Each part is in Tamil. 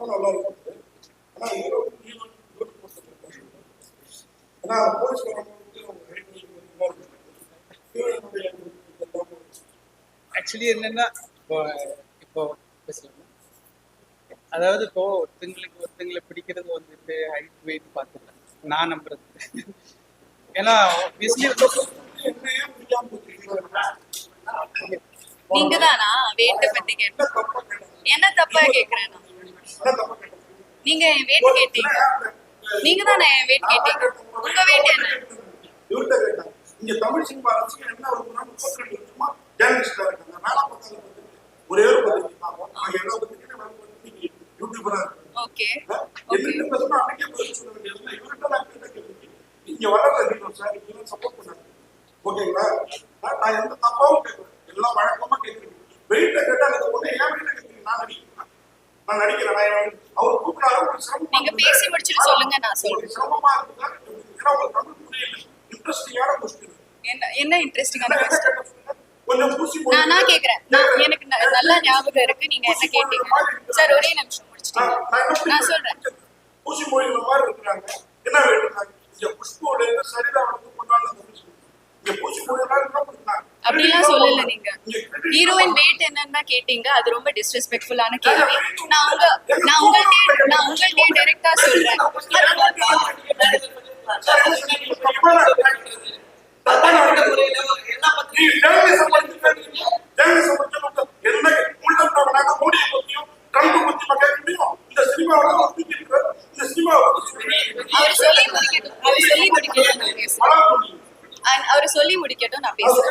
நல்லா ஏன்னா ஆக்சுவலி என்னன்னா இப்போ இப்போ பேசலாமா? அதாவது இப்போ ஒருத்தங்களுக்கு ஒருத்தங்களை பிடிக்கிறது வந்துட்டு ஹைட் வெயிட் பார்த்துக்கலாம் நான் நம்புறது. ஏன்னா obviously நீங்க தானா வெயிட்ட பத்தி என்ன கேட்டேன். என்ன தப்பா கேக்குறேன் என்ன நீங்க என் வெயிட் கேட்டீங்க. நீங்க தானே என் வெயிட் கேட்டீங்க. உங்க வெயிட் என்ன? இவர்கிட்ட இங்க தமிழ் சினிமா ரசிகர் என்ன வருதுன்னா முப்பத்தி ரெண்டு வருஷமா ஜேர்னலிஸ்டா இருக்காங்க. வேலை வந்து ஒரே ஒரு பத்திரிகை பார்ப்போம் நாங்க வேலை பார்த்து யூடியூபரா இருக்கு ஓகே. என்ன பேசணும் அன்னைக்கே பதில் சொல்ல வேண்டியது இவர்கிட்ட நான் கேட்ட கேள்வி இங்க வளர்ற சார் இவங்க சப்போர்ட் பண்ணாங்க. ஓகேங்களா? நான் எந்த தப்பாவும் கேட்கறேன் எல்லாம் வழக்கமா கேட்கறேன் வெயிட்ட கேட்டா அதுக்கு ஒண்ணு ஏன் வெயிட்ட கேட்கறீங்க? நான் நான் நடிக்கிறேன் அவர் கூப்பிடாரு நீங்க பேசி முடிச்சுட்டு சொல்லுங்க நான் சொல்றேன் சிரமமா இருக்குதா ஏன்னா உங்களுக்கு தமிழ் புரியல இன்ட்ரெஸ்டிங்கான கொஸ்டின் என்ன என்ன இன்ட்ரெஸ்டிங்கான கொஸ்டின் கொஞ்சம் பூசி நான் நான் கேக்குறேன். நான் எனக்கு நல்லா ஞாபகம் இருக்கு. நீங்க என்ன கேட்டீங்க சார் ஒரே நிமிஷம் முடிச்சிட்டீங்க நான் சொல்றேன்? ஊசி மொழியில மாதிரி இருக்கிறாங்க. என்ன வேணும்னாங்க இங்க புஷ்போட இருந்து சரிதா வந்து பூசி பண்ணாங்க அப்படிலாம் சொல்லல நீங்க. ஹீரோயின் வெயிட் என்னன்னு கேட்டீங்க? அது ரொம்ப டிஸ்ரெஸ்பெக்ட்ஃபுல்லான கேள்வி. நான் உங்க நான் உங்கள்கிட்ட நான் உங்கள்கிட்ட டைரக்டா சொல்றேன். அவர் சொல்லி முடிக்கட்டும். அவர் சொல்லி முடிக்கட்டும். நான் பேசுறேன் And அவர் சொல்லி முடிக்கட்டும். நான் பேசுறேன்.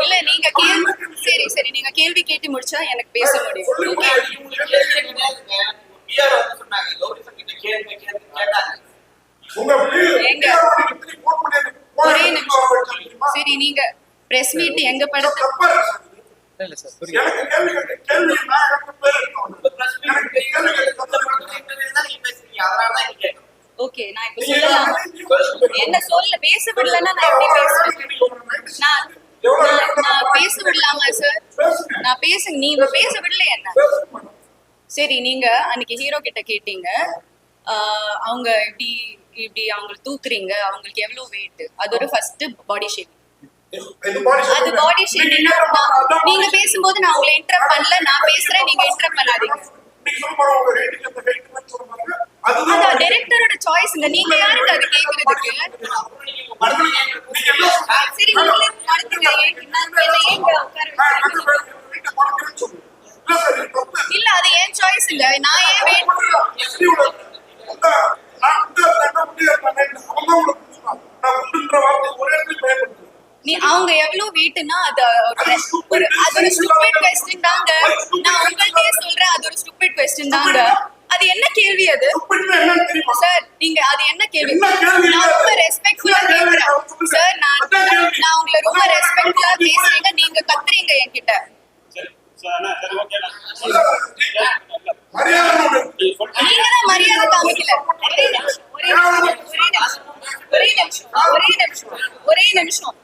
இல்ல நீங்க கேள்வி சரி சரி நீங்க கேள்வி கேட்டு முடிச்சா எனக்கு பேச முடியும் ஓகே எங்க? ஒரே நிமிஷம் சரி நீங்க பிரஸ் மீட் எங்க படத்து இல்லை சார் புரியுது. எனக்கு கேள்வி கேட்க கேள்வி நான் எனக்கு பேர் இருக்கணும் எனக்கு கேள்வி கேட்க ஓகே நான் இப்ப சொல்லலாமா. என்ன சொல்ல பேச விடலன்னா நான் எப்படி பேசுறேன் நான் நான் நான் பேச விடலாமா சார் நான் பேச நீங்க பேச விடல என்ன? சரி நீங்க அன்னைக்கு ஹீரோ கிட்ட கேட்டீங்க. ஆஹ் அவங்க இப்படி இப்படி அவங்க தூக்குறீங்க அவங்களுக்கு எவ்வளவு வெயிட் அது ஒரு ஃபர்ஸ்ட் பாடி ஷேப் அது பாடி ஷேமிங் நீங்க பேசும்போது நான் உங்களை இன்டரப்ட் பண்ணல நான் பேசுறேன் நீங்க இன்டரப்ட் பண்ணாதீங்க. அது டைரக்டரோட சாய்ஸ்ங்க நீங்க யாருக்கு அது கேக்குறதுக்கு சரி நடத்துங்க? இல்ல அது ஏன் சாய்ஸ் இல்ல. நான் ஏன் வெயிட் நீ அவங்க எவ்வளவு வெயிட்னா அது ஒரு அது ஒரு ஸ்டூபிட் கொஸ்டின் தாங்க. நான் உங்கள்கிட்டயே சொல்றேன் அது ஒரு ஸ்டூபிட் கொஸ்டின் தாங்க. அது என்ன கேள்வி அது? சார் நீங்க அது என்ன கேள்வி? நான் ரொம்ப ரெஸ்பெக்ட்ஃபுல்லா கேக்குறேன். சார் நான் நான் உங்களை ரொம்ப ரெஸ்பெக்ட்ஃபுல்லா பேசுறீங்க. நீங்க கத்துறீங்க என்கிட்ட. மரியாதை காமிக்கல ஒரே நிமிஷம் ஒரே நிமிஷம் ஒரே நிமிஷம் ஒரே நிமிஷம் ஒரே நிமிஷம்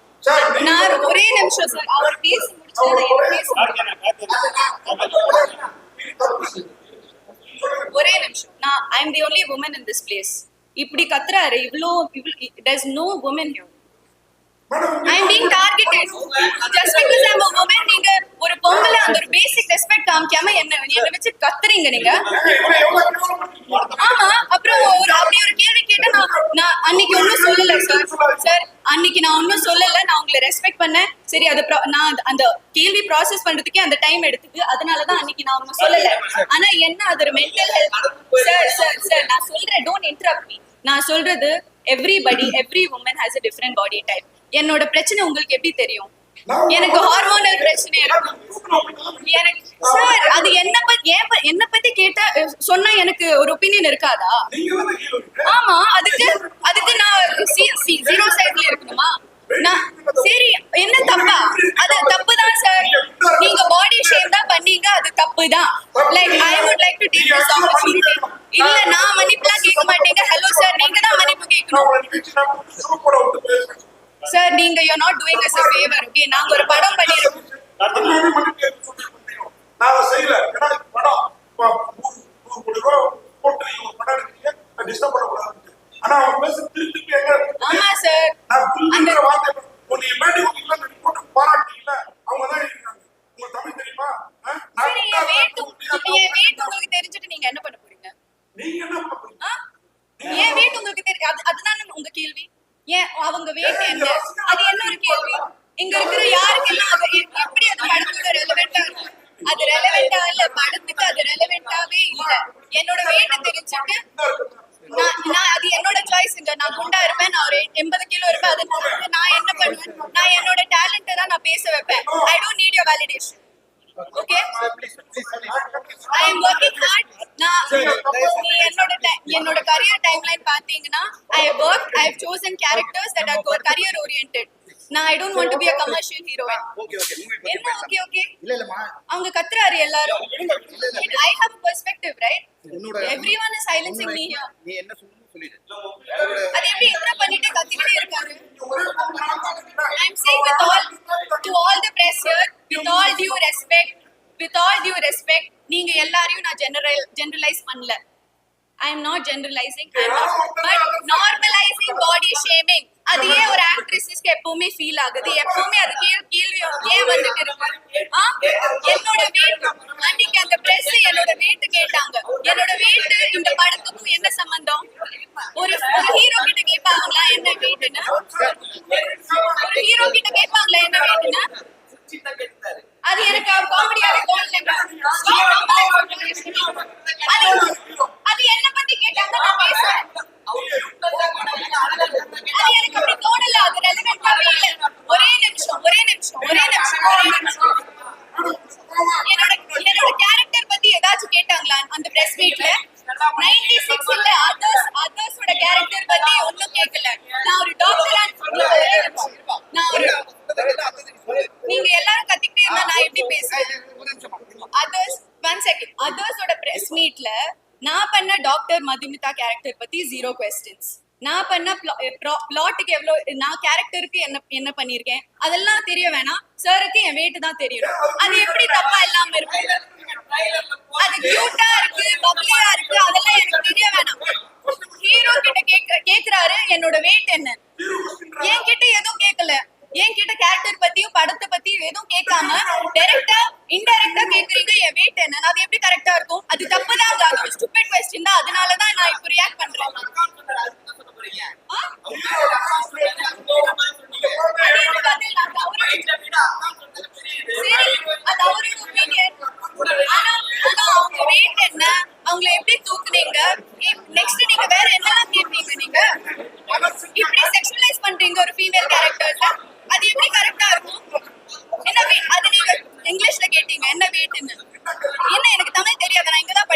நான் ஒரே நிமிஷம் சார் அவர் பேசி முடிச்சா நான் பேச ஒரே நிமிஷம் நான் I am the only woman in this place இப்படி கத்துறாரு இவ்ளோ does no woman here I am being targeted just because I am a woman நீங்க ஒரு பொம்பளை அந்த ஒரு பேசிக் ரெஸ்பெக்ட் காமிக்காம என்ன என்ன வச்சு கத்துறீங்க நீங்க ஆமா அப்புறம் ஒரு அப்படி ஒரு கேள்வி கேட்டா நான் அன்னைக்கு ஒன்றும் சொல்லல சார் சார் அன்னைக்கு நான் ஒன்றும் சொல்லல நான் உங்களை ரெஸ்பெக்ட் பண்ணேன். சரி அது நான் அந்த- கேள்வி ப்ராசஸ் பண்றதுக்கே அந்த டைம் எடுத்துக்கு. அதனால தான் அன்னைக்கு நான் ஒன்றும் சொல்லல. ஆனா என்ன அது ஒரு mental health sir sir sir நான் சொல்றேன் டோன்ட் இன்டரப்ட் மீ நான் சொல்றது everybody every woman has a different body type என்னோட பிரச்சனை உங்களுக்கு எப்படி தெரியும்? எனக்கு ஹார்மோனல் பிரச்சனை எனக்கு சார் அது என்ன பத்தி என்ன பத்தி கேட்டா சொன்னா எனக்கு ஒரு ஒப்பீனியன் இருக்காதா? ஆமா அதுக்கு அதுக்கு நான் ஜீரோ சைட்ல இருக்கணுமா? நான் சரி என்ன தப்பா? அது தப்பு தான் சார் நீங்க பாடி ஷேம் தான் பண்ணீங்க அது தப்பு தான் like I would like to take this opportunity இல்ல நான் மன்னிப்புலாம் கேட்க மாட்டேங்க. ஹலோ சார் நீங்க தான் மன்னிப்பு கேட்கணும். சார் நீங்க you not doing us a favour okay நாங்க ஒரு படம் பண்ணிருக்கோம் தமிழ்நாடு மன்னிப்பு கேட்க சொல்லி பண்ணீங்க. நான் அதை செய்யல. ஏன்னா இது படம். இப்ப நூறு நூறு கோடி ரூபா போட்டு நீங்க ஒரு படம் எடுக்கிறீங்க, நான் disturb பண்ணக்கூடாதுன்ட்டு. ஆனா அவங்க பேசுற திருப்பி திருப்பி எங்க இருக்கு? ஆமா சார் நான் புரிஞ்சுக்கிற வார்த்தை இப்ப உன்னை மேடி ஊத்திக்கல, நீ போட்டு பாராட்டுறீங்கல்ல, அவங்க தான் எழுதிருக்காங்க. உங்களுக்கு தமிழ் தெரியுமா? ஆ? நான் சரி என் வெயிட் என் வெயிட் உங்களுக்கு தெரிஞ்சுட்டு நீங்க என்ன பண்ண போறீங்க நீங்க என்ன பண்ண போறீங்க? ஆ? என் வெயிட் உங்களுக்கு தெரியும் அது அதுதானே உங்க கேள்வி ஏன் அவங்க வெயிட் என்ன அது என்ன ஒரு கேள்வி இங்க இருக்கிற யாருக்கெல்லாம் அது எ- எப்படி அது படத்தோட ரெலவெண்டா இருக்கு அது ரெலவெண்டா இல்ல படத்துக்கு அது ரெலவெண்டாவே இல்ல என்னோட வெயிட் தெரிஞ்சுட்டு நான் நான் அது என்னோட சாய்ஸ்ங்க நான் குண்டா இருப்பேன் நான் ஒரு எண்பது கிலோ இருப்பேன் அது நான் என்ன பண்ணுவேன்? நான் என்னோட டேலண்ட்டை தான் நான் பேச வைப்பேன். I don't need your validation okay I am working hard நான் என்னோட என்னோட கரியர் டைம்லைன் பாத்தீங்கன்னா I work I have chosen characters that are career oriented. நான் I don't want to be a commercial heroine okay okay movie பத்தி என்ன. ஓகே ஓகே இல்ல இல்லம்மா அவங்க கத்துறாரு எல்லாரும். ஐ ஹேவ் பெர்ஸ்பெக்டிவ் ரைட் உன்னோட everyone is silencing me here நீ என்ன சொல்லணும்னு சொல்லிடு. அது எப்படி இன்ட்ரோ பண்ணிட்டு கத்திக்கிட்டே இருக்காரு? I'm saying with all to all the press here, with all due respect, with all due respect, நீங்க எல்லாரையும் நான் general generalize பண்ணல. Generalizing, I am not, but normalizing body shaming. அது ஏன் ஒரு ஆக்ட்ரஸஸ்க்கு எப்பவுமே ஃபீல் ஆகுது. எப்பவுமே அது கேள்வி கேள்வி ஏன் வந்துட்டு இருக்கு என்னோட வெயிட் அன்னைக்கு அந்த பிரஸ் என்னோட வெயிட் கேட்டாங்க. என்னோட வெயிட் இந்த படத்துக்கும் என்ன சம்பந்தம்? ஒரு ஒரு ஹீரோ கிட்ட கேட்பாங்களா என்ன வெயிட்னு ஒரு ஹீரோ கிட்ட கேட்பாங்களா என்ன வெயிட்னு அது எனக்கு காமெடியாவே தோணலைங்க. அது பண்ண டாக்டர் மதுமிதா கேரக்டர் பத்தி ஜீரோ கொஸ்டின்ஸ் நான் பண்ண பிளாட்டுக்கு eh, எவ்வளவு நான் கேரக்டருக்கு என்ன என்ன பண்ணிருக்கேன் அதெல்லாம் தெரிய வேணாம். சாருக்கு என் வெயிட் தான் தெரியும். அது எப்படி தப்பா இல்லாம இருக்கும்? அது கியூட்டா இருக்கு பப்ளியா இருக்கு அதெல்லாம் எனக்கு தெரிய வேணாம். ஹீரோ கிட்ட கேட்க கேக்குறாரு என்னோட வெயிட் என்ன? என்கிட்ட எதுவும் கேட்கல என்கிட்ட கேரக்டர் பத்தியும் படத்தை பத்தியும் எதுவும் கேட்காம டைரக்டா இன்டைரக்டா கேக்குறீங்க என் வெயிட் என்ன? அது எப்படி கரெக்டா இருக்கும்? அது தப்பு தான் அது ஒரு அதனாலதான் நான் இப்போ ரியாக்ட் பண்றேன். என்ன சரி அவங்க என்ன அவங்கள எப்படி தூக்குனீங்க நெக்ஸ்ட் நீங்க வேற என்னெல்லாம் கேட்பீங்க நீங்க இப்படி செக்ஷுவலைஸ் பண்றீங்க ஒரு ஃபீமேல் கேரக்டர்ல அது எப்படி கரெக்டா இருக்கும் என்ன அது நீங்க இங்கிலீஷ்ல கேட்டீங்க என்ன வெயிட்னு என்ன எனக்கு தமிழ் தெரியாது நான் இங்க தான்